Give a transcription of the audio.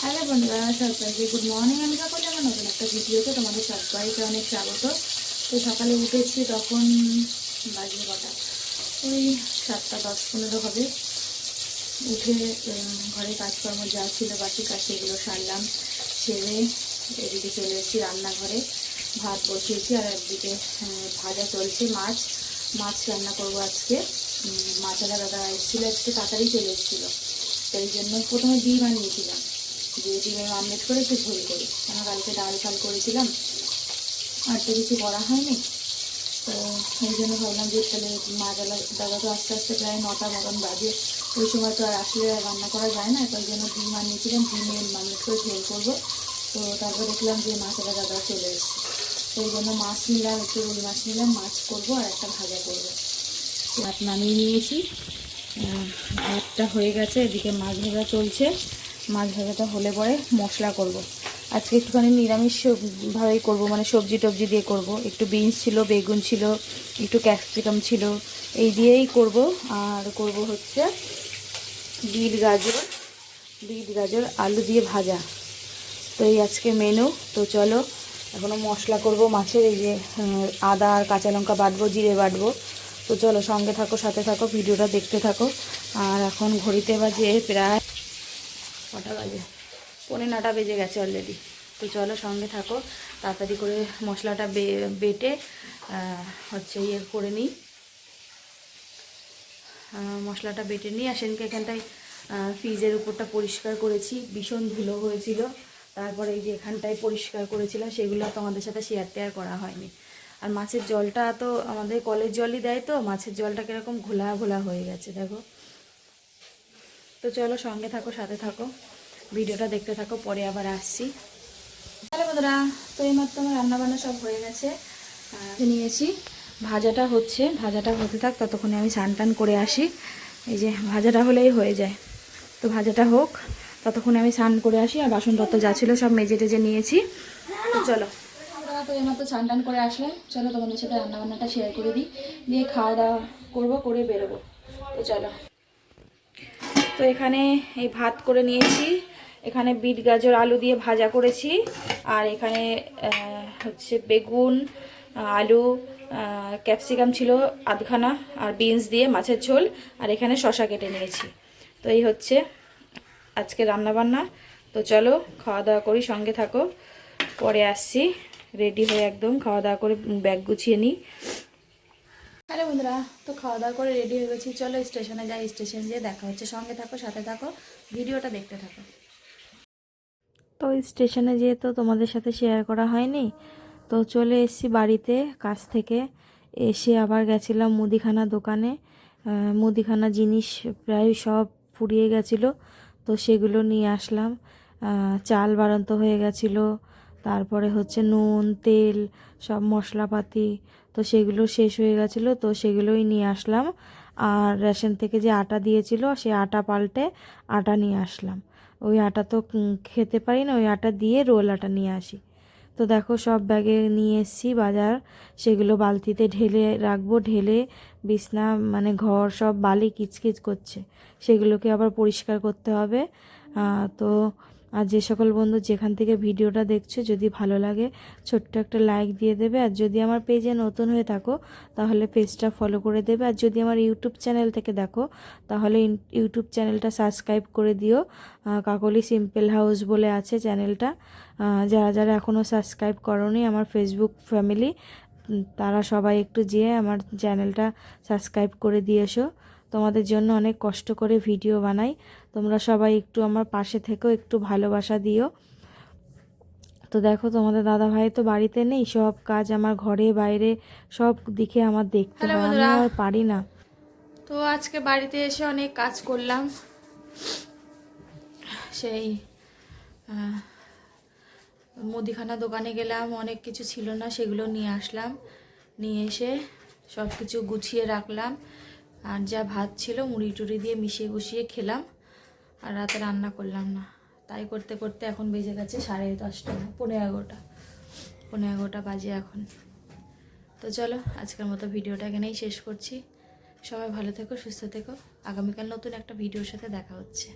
Hello বন্ধুরা সবাইকে good morning আমি সকলে আমার নতুন একটা ভিডিওতে তোমাদের সবাইকে অনেক স্বাগত। তো সকালে উঠেছি তখন বাজে কটা? ওই সাতটা দশ পনেরো হবে। উঠে ঘরে কাজকর্ম যা ছিল বাকি কাজ সেগুলো সারলাম, সেরে এদিকে চলে এসেছি রান্নাঘরে। ভাত বসিয়েছি আর একদিকে ভাজা চলছে মাছ। মাছ রান্না করব আজকে। মাছালা দাদা এসেছিল আজকে তাড়াতাড়ি চলে এসেছিল। সেই জন্য প্রথমে ডিম আনিয়েছিলাম। দিয়ে ডিমের আমলেট করে একটু ঝোল করি। কেন কালকে ডাল ফাল করেছিলাম, আর তো কিছু করা হয়নি। তো এই জন্য ভাবলাম যে তাহলে মাজালা দাদা তো আস্তে আস্তে প্রায় নটা মতন বাজে। ওই সময় তো আর আসলে রান্না করা যায় না, তাই জন্য ডিম আনিয়েছিলাম ডিমের আমলেট করে ঝোল করব। তো তারপর দেখলাম যে মাছালা দাদা চলে এসেছে। সেই জন্য মাছ নিলাম, একটু রুই মাছ নিলাম, মাছ করব আর একটা ভাজা করব। ভাত নামিয়ে নিয়েছি। ভাতটা হয়ে গেছে, এদিকে মাছ ভাজা চলছে। মাছ ভাজাটা হলে পরে মশলা করব। আজকে একটুখানি নিরামিষ ভাবেই করব মানে সবজি টবজি দিয়ে করব। একটু বিনস ছিল, বেগুন ছিল, একটু ক্যাপসিকাম ছিল, এই দিয়েই করব। আর করব হচ্ছে বিট গাজর বিট গাজর, আলু দিয়ে ভাজা। তো এই আজকে মেনু তো চলো এখনও মশলা করব মাছের, এই যে আদা আর কাঁচা লঙ্কা বাটবো, জিরে বাটবো। তো চলো সঙ্গে থাকো, সাথে থাকো, ভিডিওটা দেখতে থাকো। আর এখন ঘড়িতে বাজে প্রায় কটা বাজে। পৌনে নটা বেজে গেছে অলরেডি তো চলো সঙ্গে থাকো, তাড়াতাড়ি করে মশলাটা বেটে হচ্ছে ইয়ে করে নিই। মশলাটা বেটে নিই। আর সেদিনকে এখানটায় ফ্রিজের উপরটা পরিষ্কার করেছি। ভীষণ ধুলো হয়েছিল। তারপরে এই যে এখানটায় পরিষ্কার করেছিলাম, সেগুলো তোমাদের সাথে শেয়ার টেয়ার করা হয়নি। আর মাছের জলটা তো আমাদের কলের জলই দেয় তো, মাছের জলটা কীরকম ঘোলা ঘোলা হয়ে গেছে, দেখো। তো চলো সঙ্গে থাকো, সাথে থাকো। ভিডিওটা দেখতে থাকো, পরে আবার আসছি। তাহলে বন্ধুরা, তো এইমাত্র আমার রান্নাবান্না সব হয়ে গেছে। নিয়েছি। ভাজাটা হচ্ছে, ভাজাটা হতে থাক, ততক্ষণে আমি স্নান টান করে আসি। এই যে, ভাজাটা হলেই হয়ে যায়। তো ভাজাটা হোক, ততক্ষণে আমি স্নান করে আসি আর বাসনপত্র যা ছিল সব মেজে টেজে নিয়েছি। চলো। তো এইমাত্র স্নান টান করে আসলাম চলো তোমাদের সাথে রান্নাবান্নাটা শেয়ার করে দিই। দিয়ে খাওয়া দাওয়া করব, করে বেরোবো। তো চলো। তো এখানে এই ভাত করে নিয়েছি। এখানে বিট গাজর, আলু দিয়ে ভাজা করেছি। আর এখানে হচ্ছে বেগুন, আলু ক্যাপসিকাম ছিল আধখানা আর বিনস দিয়ে মাছের ঝোল। আর এখানে শশা কেটে নিয়েছি। তো এই হচ্ছে আজকে রান্নাবান্না। তো চলো খাওয়া দাওয়া করি, সঙ্গে থাকো। পরে আসছি। রেডি হয়ে একদম খাওয়া দাওয়া করে ব্যাগ গুছিয়ে নিই। হ্যালো বন্ধুরা, তো খাওয়া দাওয়া করে রেডি হয়ে গেছি। চলো স্টেশনে যাই, স্টেশন যেয়ে দেখা হচ্ছে। সঙ্গে থাকো, সাথে থাকো। ভিডিওটা দেখতে থাকো। তো স্টেশনে যেয়ে তো তোমাদের সাথে শেয়ার করা হয়নি, তো চলে এসেছি বাড়িতে কাছ থেকে। এসে আবার গেছিলাম মুদিখানা দোকানে। মুদিখানা জিনিস প্রায় সব ফুরিয়ে গেছিল, তো সেগুলো নিয়ে আসলাম। চাল বাড়ন্ত হয়ে গেছিল, তারপরে হচ্ছে নুন, তেল, সব মশলাপাতি, তো সেগুলো শেষ হয়ে গেছিল, তো সেগুলোই নিয়ে আসলাম। আর রেশন থেকে যে আটা দিয়েছিল, সে আটা পাল্টে আটা নিয়ে আসলাম। ওই আটা তো খেতে পারি না, ওই আটা দিয়ে রোল আটা নিয়ে আসি। তো দেখো সব ব্যাগে নিয়ে এসেছি বাজার, সেগুলো বালতিতে ঢেলে রাখব, ঢেলে বিছনা মানে ঘর সব বালি কিচকিচ করছে। সেগুলোকে আবার পরিষ্কার করতে হবে। তো আর যে সকল বন্ধু যেখান থেকে ভিডিওটা দেখছ, যদি ভালো লাগে, ছোট্ট একটা লাইক দিয়ে দেবে। আর যদি আমার পেজে নতুন হয়ে থাকো, তাহলে পেজটা ফলো করে দেবে। আর যদি আমার ইউটিউব চ্যানেল থেকে দেখো, তাহলে ইউটিউব চ্যানেলটা সাবস্ক্রাইব করে দিও। কাকলি সিম্পল হাউস বলে আছে চ্যানেলটা। যারা যারা এখনও সাবস্ক্রাইব করনি, আমার ফেসবুক ফ্যামিলি তারা সবাই একটু যেয়ে আমার চ্যানেলটা সাবস্ক্রাইব করে দিয়ে এসো। তোমাদের জন্য অনেক কষ্ট করে ভিডিও বানাই। তোমরা সবাই একটু আমার পাশে থেকেও একটু ভালোবাসা দিও। তো দেখো তোমাদের দাদা ভাই তো বাড়িতে নেই সব কাজ আমার ঘরে বাইরে সব দিকে আমার দেখতে হয়। আমি আর পারি না। তো আজকে বাড়িতে এসে অনেক কাজ করলাম। সেই মুদিখানা দোকানে গেলাম অনেক কিছু ছিল না সেগুলো নিয়ে আসলাম। নিয়ে এসে সব কিছু গুছিয়ে রাখলাম। আর যা ভাত ছিল, মুড়ি টুড়ি দিয়ে মিশিয়ে গুছিয়ে খেলাম। আর রাতে রান্না করলাম না। তাই করতে করতে এখন বেজে গেছে সাড়ে দশটা না পনেরো এগারোটা। পনেরো এগারোটা বাজে এখন। তো চলো, আজকের মতো ভিডিওটা এখানেই শেষ করছি। সবাই ভালো থেকো, সুস্থ থেকো। আগামীকাল নতুন একটা ভিডিওর সাথে দেখা হচ্ছে।